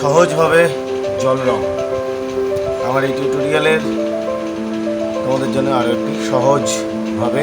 সহজভাবে জল রং। আমার এই টিউটোরিয়ালের তোমাদের জন্য আরও একটি সহজভাবে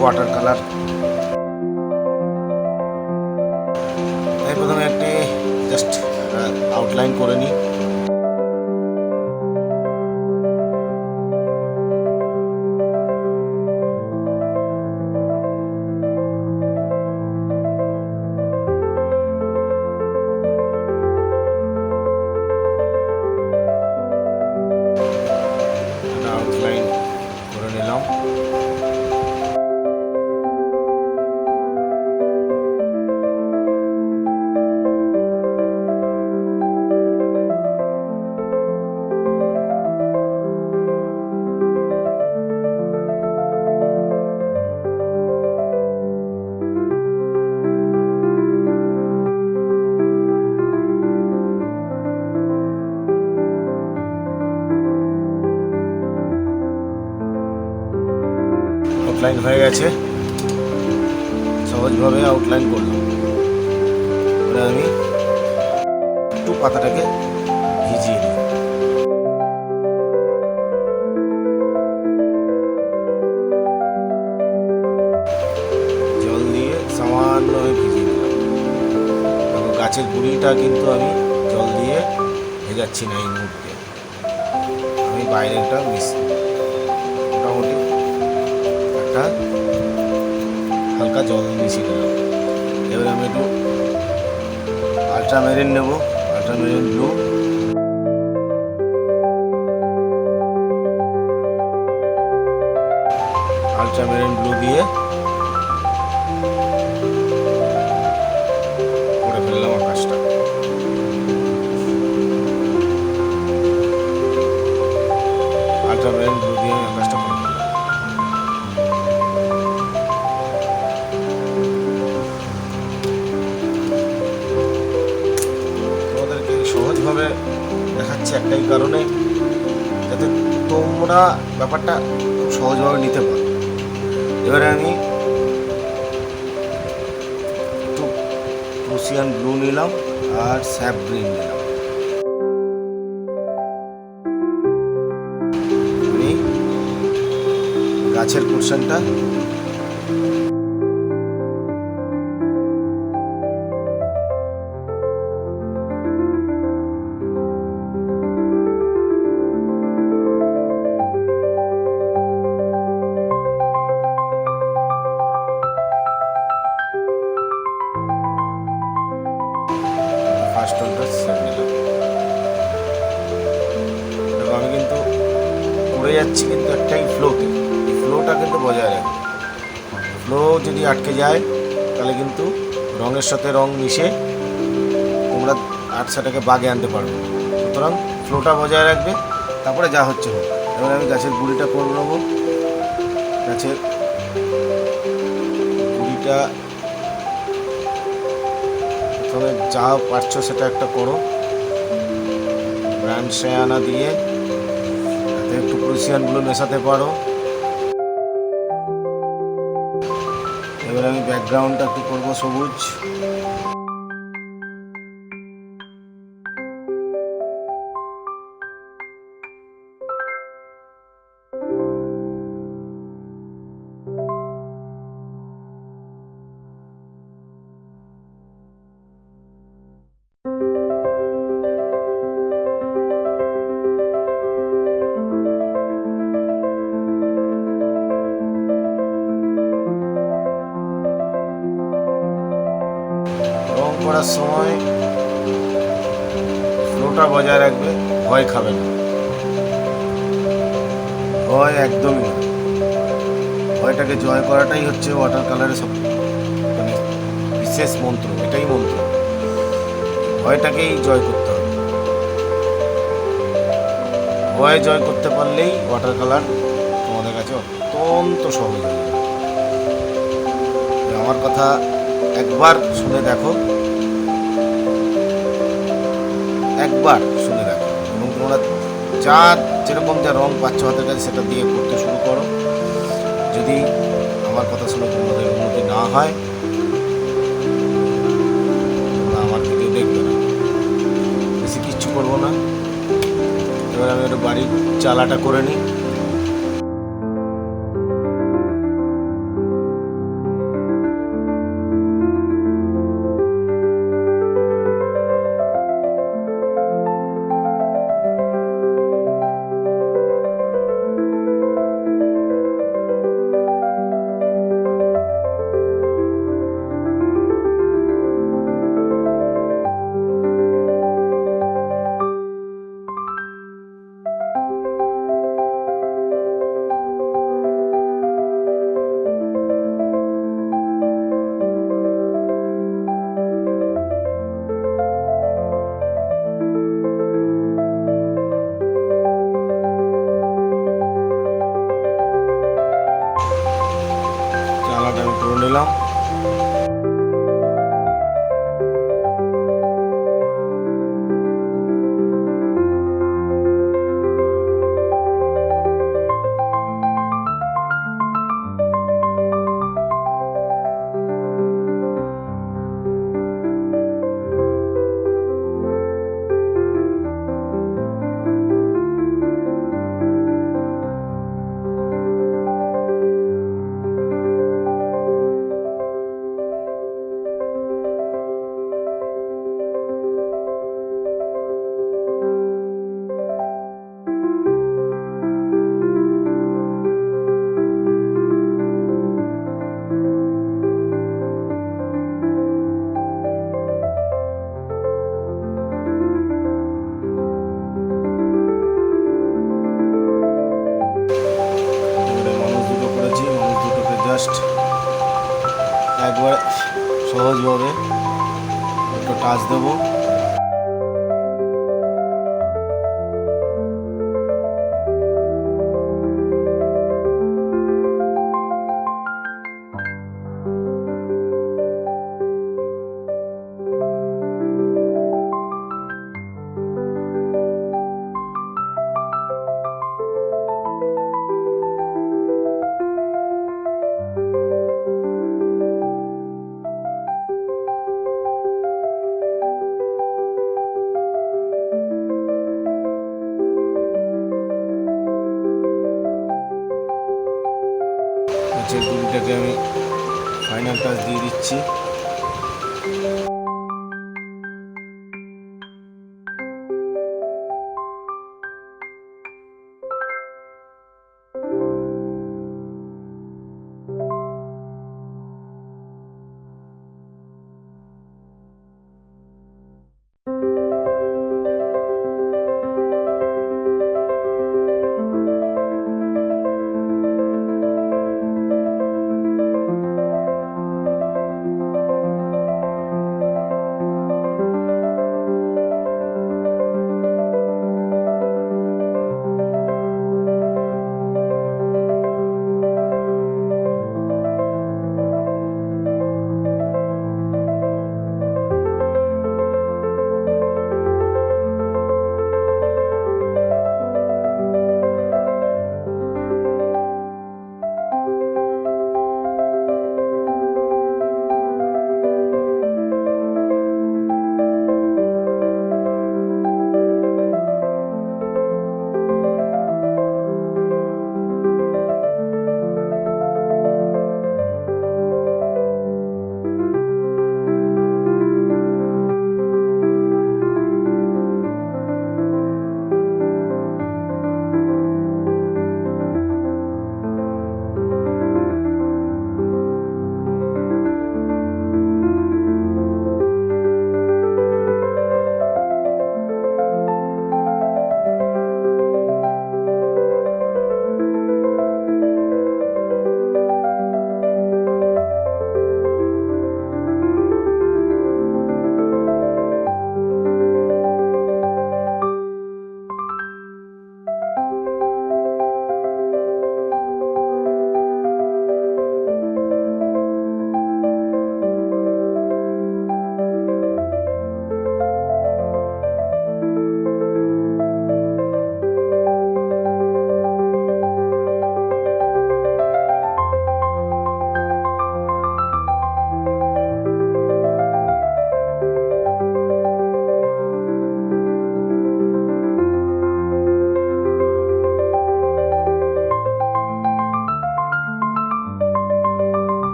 ওয়াটার কালার আউটলাইন হয়ে গেছে। সহজভাবে আউটলাইন করলাম। এবার আমি একটু পাতাটাকে ভিজিয়ে দিই জল দিয়ে সামান্য ভিজিয়ে দেখো, গাছের গুঁড়িটা কিন্তু আমি জল দিয়ে ভেজাচ্ছি না এই মুহূর্তে। আমি বাইরেটা মোটামুটি একটা হালকা জল মিশিয়ে দিলাম এবারে আমি একটু আল্ট্রামেরিন নেব আল্ট্রামেরিন ব্লু আল্ট্রামেরিন ব্লু দিয়ে ব্যাপারটা খুব সহজভাবে নিতে পারো এবারে আমি একটু প্রুসিয়ান ব্লু নিলাম আর স্যাপ গ্রিন নিলাম। গাছের পোর্শনটা পড়ে যাচ্ছি কিন্তু একটাই ফ্লোতে এই ফ্লোটা কিন্তু বজায় রাখবে। ফ্লো যদি আটকে যায়, তাহলে কিন্তু রঙের সাথে রং মিশে তোমরা আটসাটাকে বাগে আনতে পারবে। সুতরাং ফ্লোটা বজায় রাখবে, তারপরে যা হচ্ছে হোক। এবার আমি গাছের গুঁড়িটা করে নেব। গাছের গুঁড়িটা প্রথমে যা পারছ সেটা একটা করো। ব্র্যান্ড শেয়ানা দিয়ে একটু ক্রুশিয়ানগুলো মেশাতে পারো। এবার আমি ব্যাকগ্রাউন্ডটা একটু করব সবুজ। করার সময় ফ্লোটা বজায় রাখবে, ভয় খাবে না। ভয় একদমই না। ভয়টাকে জয় করাটাই হচ্ছে ওয়াটার কালারের সব মানে বিশেষ মন্ত্র, এটাই মন্ত্র। ভয়টাকেই জয় করতে হবে। ভয় জয় করতে পারলেই ওয়াটার কালার তোমাদের কাছে অত্যন্ত সহজ আমার কথা একবার শুনে দেখো। একবার শুনে রাখো। এবং তোমরা যা যেরকম যা রং পাচ্ছ হাতের কাছে, সেটা দিয়ে করতে শুরু করো। যদি আমার কথা শুনে, তোমাদের উন্নতি না হয়, তোমরা আমার ভিডিও দেখবে না। বেশি কিচ্ছু করব না। এবার আমি একটু বাড়ির চালাটা করে নিই। সহজভাবে একটু টাচ দেবো। ফাইনাল দিয়ে দিচ্ছি।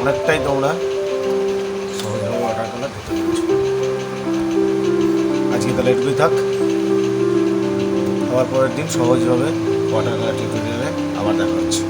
অনেকটাই তোমরা সহজভাবে আজকে তাহলে এটুকুই থাক। আবার পরের দিন সহজভাবে ওয়াটার কালার টিউটোরিয়ালে আবার দেখা হচ্ছে।